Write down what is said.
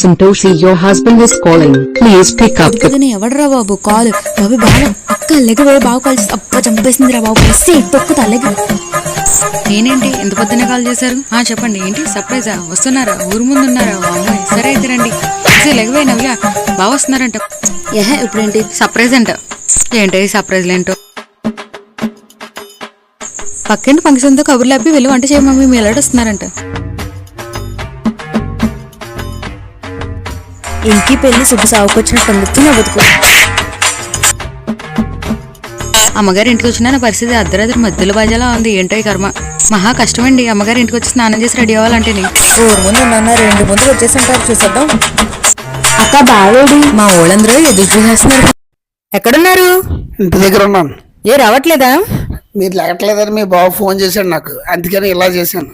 Santoshi, your husband is calling. Please pick up the పొద్దున ఎవడరా బాబు కాల్? బాబు బావ అక్క లెగవే బావు కలిసి అబ్బ చంపేసిందిరా బాబు. ప్లస్ తొక్కుతా లెగ. నేనేంటి? ఎంత పొద్దునే కాల్ చేశారు? ఆ చెప్పండి ఏంటి? సర్ప్రైజా? వస్తున్నారా? ఊరు ముందు ఉన్నారా అమ్మాయి. సరే అయితే రండి. అసలు లెగవే నవ్యా. బాగా వస్తున్నారంట. ఏహే ఇప్పుడేంటి? సర్ప్రైజ్ అంట. ఏంటో ఈ సర్ప్రైజ్లు ఏంటో పక్కింటి ఫంక్షన్తో కబుర్లు అప్పి వెళ్ళి వంట చేయ మమ్మీ మీ ఎలాడు వస్తున్నారంట ఇంటి పెళ్ళి శుభ సాగుకొచ్చినట్టు తిన బతుకు. అమ్మగారి ఇంటికి వచ్చిన నా పరిస్థితి అర్ధరాత్రి మధ్యలో బాజాలా ఉంది. ఏంటో ఈ కర్మ. మహా కష్టమండి. అమ్మగారి ఇంటికి వచ్చి స్నానం చేసి రెడీ అవ్వాలంటేనే ఊరు ముందు ఉన్నా రెండు ముందు వచ్చేసింటారు చూసేద్దాం. అక్క బావేడి. మా ఓళ్ళందరూ ఎదురు చూసేస్తున్నారు. ఎక్కడున్నారు? ఇంటి దగ్గర ఉన్నాను. ఏ రావట్లేదా? మీరు లేకట్లేదని మీ బాబు ఫోన్ చేశాడు నాకు. అందుకని ఇలా చేశాను.